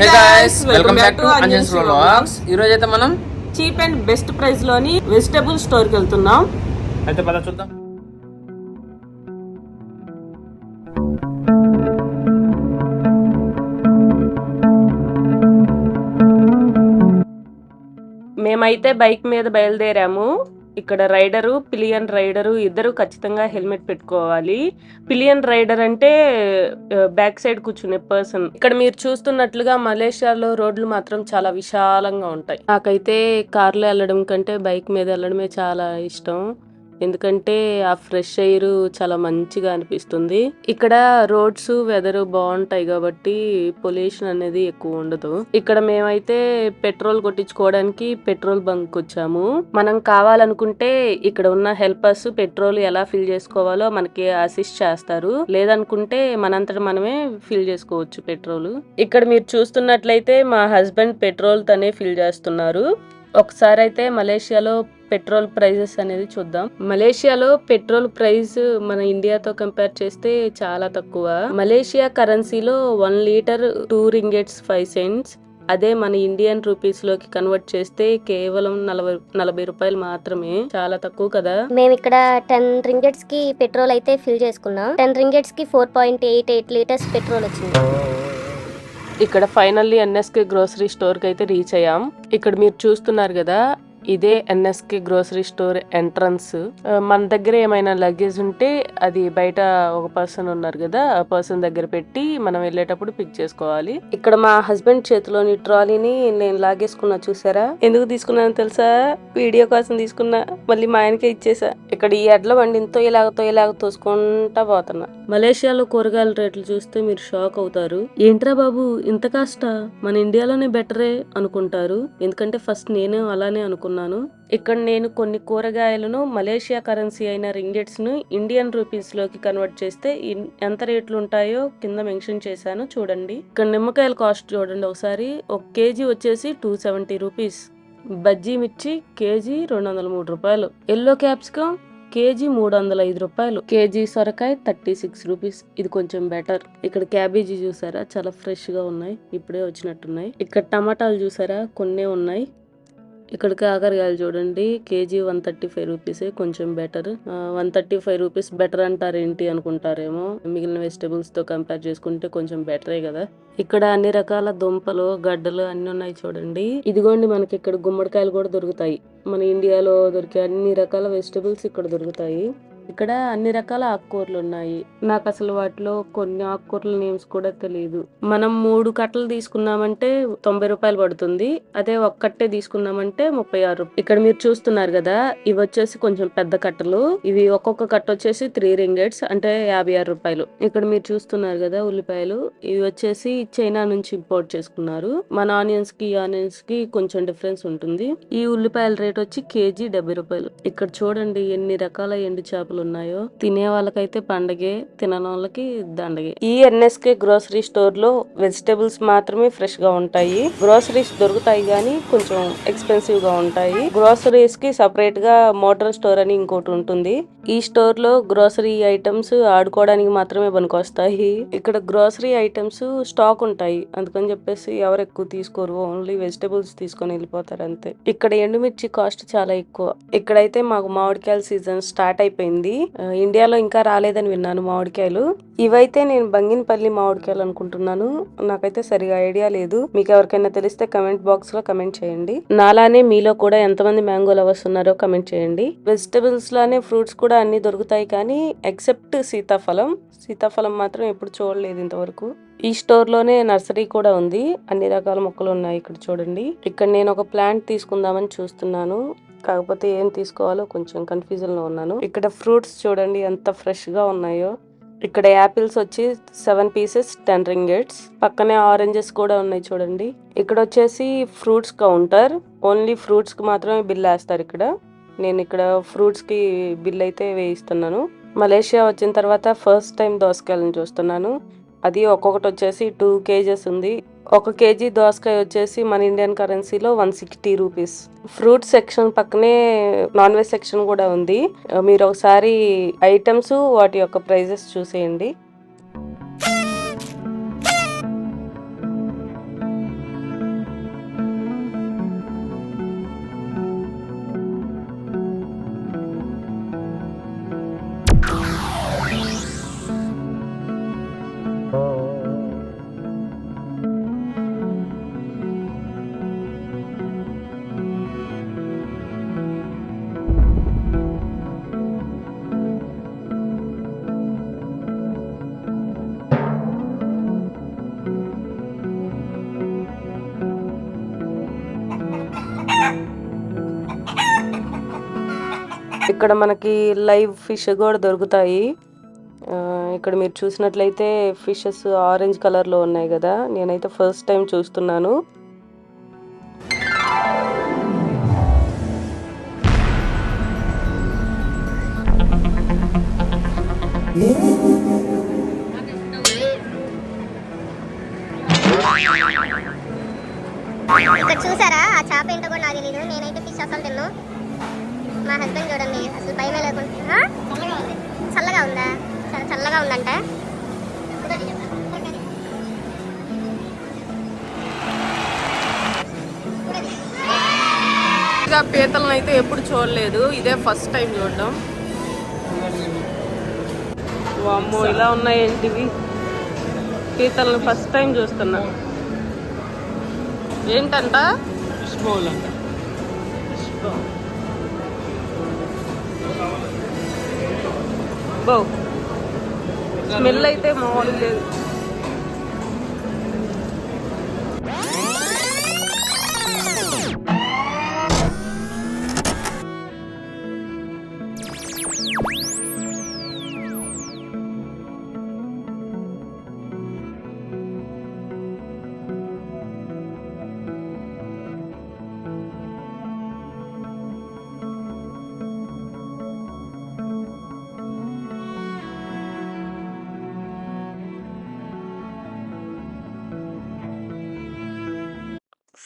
Hey guys welcome back to Anjan's vlogs ఈ రోజు అయితే మనం చీప్ అండ్ బెస్ట్ ప్రైస్లోని వెజిటబుల్ స్టోర్కి వెళ్తున్నాం. అయితే పద చూద్దాం. మేమైతే బైక్ మీద బయలుదేరాము. ఇక్కడ రైడరు పిలియన్ రైడరు ఇద్దరు ఖచ్చితంగా హెల్మెట్ పెట్టుకోవాలి. పిలియన్ రైడర్ అంటే బ్యాక్ సైడ్ కూర్చునే పర్సన్. ఇక్కడ మీరు చూస్తున్నట్లుగా మలేషియాలో రోడ్లు మాత్రం చాలా విశాలంగా ఉంటాయి. నాకైతే కార్లో వెళ్ళడం కంటే బైక్ మీద వెళ్ళడమే చాలా ఇష్టం. ఎందుకంటే ఆ ఫ్రెష్ ఎయిర్ చాలా మంచిగా అనిపిస్తుంది. ఇక్కడ రోడ్స్ వెదర్ బాగుంటాయి కాబట్టి పొల్యూషన్ అనేది ఎక్కువ ఉండదు. ఇక్కడ మేమైతే పెట్రోల్ కొట్టించుకోవడానికి పెట్రోల్ బంక్ వచ్చాము. మనం కావాలనుకుంటే ఇక్కడ ఉన్న హెల్పర్స్ పెట్రోల్ ఎలా ఫిల్ చేసుకోవాలో మనకి అసిస్ట్ చేస్తారు. లేదనుకుంటే మనంతట మనమే ఫిల్ చేసుకోవచ్చు పెట్రోల్. ఇక్కడ మీరు చూస్తున్నట్లయితే మా హస్బెండ్ పెట్రోల్ తనే ఫిల్ చేస్తున్నారు. ఒకసారి అయితే మలేషియాలో పెట్రోల్ ప్రైజెస్ అనేది చూద్దాం. మలేషియాలో పెట్రోల్ ప్రైస్ మన ఇండియాతో కంపేర్ చేస్తే చాలా తక్కువ. మలేషియా కరెన్సీలో one litre two ringgits five cents. అదే మన ఇండియన్ రూపీస్లోకి కన్వర్ట్ చేస్తే కేవలం నలభై నలభై రూపాయలు మాత్రమే. చాలా తక్కువ కదా? మేము ఇక్కడ టెన్ రింగెట్స్కి పెట్రోల్ అయితే ఫిల్ చేసుకున్నాం. Ten రింగెట్స్కి four point eight eight litres petrol వచ్చింది. ఇక్కడ ఫైనల్లీ ఎన్ఎస్కే గ్రోసరీ స్టోర్కి అయితే రీచ్ అయ్యాం. ఇక్కడ మీరు చూస్తున్నారు కదా ఇదే ఎన్ఎస్కే గ్రోసరీ స్టోర్ ఎంట్రన్స్. మన దగ్గర ఏమైనా లగేజ్ ఉంటే అది బయట ఒక పర్సన్ ఉన్నారు కదా ఆ పర్సన్ దగ్గర పెట్టి మనం వెళ్ళేటప్పుడు పిక్ చేసుకోవాలి. ఇక్కడ మా హస్బెండ్ చేతిలోని ట్రాలీని నేను లాగేసుకున్నా చూసారా? ఎందుకు తీసుకున్నాను తెలుసా? వీడియో కోసం తీసుకున్నా మళ్ళీ మా ఆయనకే ఇచ్చేసా. ఇక్కడ ఈ ఎడ్ల బండితో ఇలాగతో ఇలాగ తోసుకుంటా పోతున్నా. మలేషియాలో కూరగాయల రేట్లు చూస్తే మీరు షాక్ అవుతారు. ఏంట్రా బాబు ఇంత కాస్ట? మన ఇండియాలోనే బెటరే అనుకుంటారు. ఎందుకంటే ఫస్ట్ నేను అలానే అనుకున్నాను ఇక్కడ నేను కొన్ని కూరగాయలను మలేషియా కరెన్సీ అయిన రింగెట్స్ను ఇండియన్ రూపీస్లోకి కన్వర్ట్ చేస్తే ఎంత రేట్లు ఉంటాయో కింద మెన్షన్ చేశాను. చూడండి. ఇక్కడ నిమ్మకాయల కాస్ట్ చూడండి ఒకసారి. ఒక కేజీ వచ్చేసి టూ సెవెంటీ రూపీస్. బజ్జీ మిర్చి కేజీ రెండు వందల మూడు రూపాయలు. ఎల్లో క్యాప్సికం కేజీ మూడు వందల ఐదు రూపాయలు. కేజీ సొరకాయ థర్టీ సిక్స్ రూపీస్. ఇది కొంచెం బెటర్. ఇక్కడ క్యాబేజీ చూసారా? చాలా ఫ్రెష్గా ఉన్నాయి. ఇప్పుడే వచ్చినట్టున్నాయి. ఇక్కడ టమాటాలు చూసారా? కొన్నే ఉన్నాయి. ఇక్కడ కాకరకాయలు చూడండి kg one thirty five rupees కొంచెం better. One thirty five rupees better అంటారు ఏంటి అనుకుంటారేమో. మిగిలిన వెజిటబుల్స్తో కంపేర్ చేసుకుంటే కొంచెం బెటరే కదా. ఇక్కడ అన్ని రకాల దుంపలు గడ్డలు అన్ని ఉన్నాయి చూడండి. ఇదిగోండి మనకి ఇక్కడ గుమ్మడికాయలు కూడా దొరుకుతాయి. మన ఇండియాలో దొరికే అన్ని రకాల వెజిటబుల్స్ ఇక్కడ దొరుకుతాయి. ఇక్కడ అన్ని రకాల ఆకుకూరలు ఉన్నాయి. నాకు అసలు వాటిలో కొన్ని ఆకుకూరల నేమ్స్ కూడా తెలియదు మనం మూడు కట్టలు తీసుకున్నామంటే తొంభై రూపాయలు పడుతుంది. అదే ఒక్కటే తీసుకున్నామంటే ముప్పై ఆరు ఇక్కడ మీరు చూస్తున్నారు కదా ఇవి వచ్చేసి కొంచెం పెద్ద కట్టలు. ఇవి ఒక్కొక్క కట్ట వచ్చేసి త్రీ రింగెట్స్ అంటే యాభై ఆరు రూపాయలు. ఇక్కడ మీరు చూస్తున్నారు కదా ఉల్లిపాయలు. ఇవి వచ్చేసి చైనా నుంచి ఇంపోర్ట్ చేసుకున్నారు. మన ఆనియన్స్కి ఆనియన్స్కి కొంచెం డిఫరెన్స్ ఉంటుంది. ఈ ఉల్లిపాయల రేట్ వచ్చి కేజీ డెబ్బై రూపాయలు. ఇక్కడ చూడండి ఎన్ని రకాల ఎండు చేపలు ఉన్నాయో తినే వాళ్ళకైతే పండగే తినని వాళ్ళకి దండగే. ఈ ఎన్ఎస్కే గ్రోసరీ స్టోర్లో వెజిటేబుల్స్ మాత్రమే ఫ్రెష్గా ఉంటాయి. గ్రోసరీస్ దొరుకుతాయి కానీ కొంచెం ఎక్స్పెన్సివ్గా ఉంటాయి. గ్రోసరీస్కి సపరేట్గా మోటార్ స్టోర్ అని ఇంకోటి ఉంటుంది. ఈ స్టోర్లో గ్రోసరీ ఐటమ్స్ ఆడుకోవడానికి మాత్రమే పనికొస్తాయి. ఇక్కడ గ్రోసరీ ఐటమ్స్ స్టాక్ ఉంటాయి. అందుకని చెప్పేసి ఎవరు ఎక్కువ తీసుకోరు. ఓన్లీ వెజిటేబుల్స్ తీసుకొని వెళ్ళిపోతారు అంతే. ఇక్కడ ఎండుమిర్చి కాస్ట్ చాలా ఎక్కువ. ఇక్కడైతే మాకు మామిడికాయల సీజన్ స్టార్ట్ అయిపోయింది. ఆ, ఇండియాలో ఇంకా రాలేదని విన్నాను మామిడికాయలు. ఇవైతే నేను బంగినపల్లి మామిడికాయలు అనుకుంటున్నాను. నాకైతే సరిగా ఐడియా లేదు. మీకు ఎవరికైనా తెలిస్తే కమెంట్ బాక్స్లో కమెంట్ చేయండి. నాలానే మీలో కూడా ఎంతమంది మ్యాంగో లవర్స్ ఉన్నారో కమెంట్ చేయండి. వెజిటబుల్స్ లానే ఫ్రూట్స్ కూడా అన్ని దొరుకుతాయి కానీ ఎక్సెప్ట్ సీతాఫలం. సీతాఫలం మాత్రం ఎప్పుడు చూడలేదు ఇంతవరకు. ఈ స్టోర్లోనే నర్సరీ కూడా ఉంది. అన్ని రకాల మొక్కలు ఉన్నాయి ఇక్కడ చూడండి. ఇక్కడ నేను ఒక ప్లాంట్ తీసుకుందామని చూస్తున్నాను. కాకపోతే ఏం తీసుకోవాలో కొంచెం కన్ఫ్యూజన్లో ఉన్నాను. ఇక్కడ ఫ్రూట్స్ చూడండి ఎంత ఫ్రెష్గా ఉన్నాయో. ఇక్కడ యాపిల్స్ వచ్చి సెవెన్ పీసెస్ టెన్ రింగెట్స్. పక్కనే ఆరెంజెస్ కూడా ఉన్నాయి చూడండి. ఇక్కడ వచ్చేసి ఫ్రూట్స్ కౌంటర్. ఓన్లీ ఫ్రూట్స్కి మాత్రమే బిల్ వేస్తారు ఇక్కడ. నేను ఇక్కడ ఫ్రూట్స్కి బిల్ అయితే వేయిస్తున్నాను. మలేషియా వచ్చిన తర్వాత ఫస్ట్ టైం దోసకాయలను చూస్తున్నాను. అది ఒక్కొక్కటి వచ్చేసి టూ కేజెస్ ఉంది. ఒక కేజీ దోసకాయ వచ్చేసి మన ఇండియన్ కరెన్సీలో one sixty rupees. Fruit section పక్కనే నాన్ వెజ్ సెక్షన్ కూడా ఉంది. మీరు ఒకసారి ఐటమ్స్ వాటి యొక్క ప్రైజెస్ చూసేయండి. ఇక్కడ మనకి లైవ్ ఫిష్ కూడా దొరుకుతాయి. ఇక్కడ మీరు చూసినట్లయితే ఫిషెస్ ఆరెంజ్ కలర్లో ఉన్నాయి కదా. నేనైతే ఫస్ట్ టైం చూస్తున్నాను. ఇక్కడ చూసారా? ఆ చేప ఏంటో కూడా నాకు తెలియదు నేనైతే ఫిష్ అసలు తిన్నాను మా హస్బెండ్ చూడండి అసలు భయమే లేకుండా చల్లగా ఉందా? చాలా చల్లగా ఉందంట. ఇంకా పీతలను అయితే ఎప్పుడు చూడలేదు. ఇదే ఫస్ట్ టైం చూడడం. వామ్మో ఇలా ఉన్నాయి ఏంటివి పీతలను ఫస్ట్ టైం చూస్తున్నా. ఏంటంట? బో స్మెల్ అయితే మామూలు లేదు.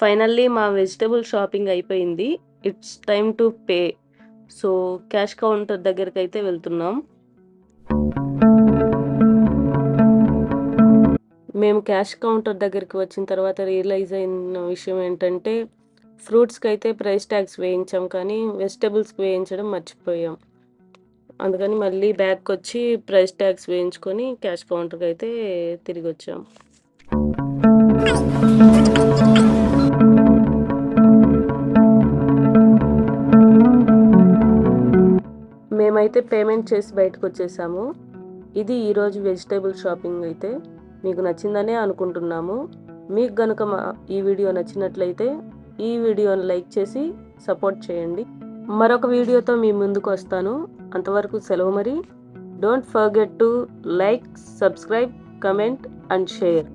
ఫైనల్లీ మా వెజిటబుల్ షాపింగ్ అయిపోయింది. It's time to pay so cash counter దగ్గరికి అయితే వెళ్తున్నాం. మేము క్యాష్ కౌంటర్ దగ్గరికి వచ్చిన తర్వాత రియలైజ్ అయిన విషయం ఏంటంటే ఫ్రూట్స్కి అయితే ప్రైస్ ట్యాక్స్ వేయించాం కానీ వెజిటబుల్స్కి వేయించడం మర్చిపోయాం. అందుకని మళ్ళీ బ్యాగ్కి వచ్చి ప్రైస్ ట్యాక్స్ వేయించుకొని క్యాష్ కౌంటర్కి అయితే తిరిగి వచ్చాం మేమైతే పేమెంట్ చేసి బయటకు వచ్చేసాము ఇది ఈరోజు వెజిటేబుల్ షాపింగ్ అయితే. మీకు నచ్చిందనే అనుకుంటున్నాము. మీకు గనుక మా ఈ వీడియో నచ్చినట్లయితే ఈ వీడియోని లైక్ చేసి సపోర్ట్ చేయండి. మరొక వీడియోతో మీ ముందుకు వస్తాను. అంతవరకు సెలవు మరి. Don't forget to like subscribe comment and share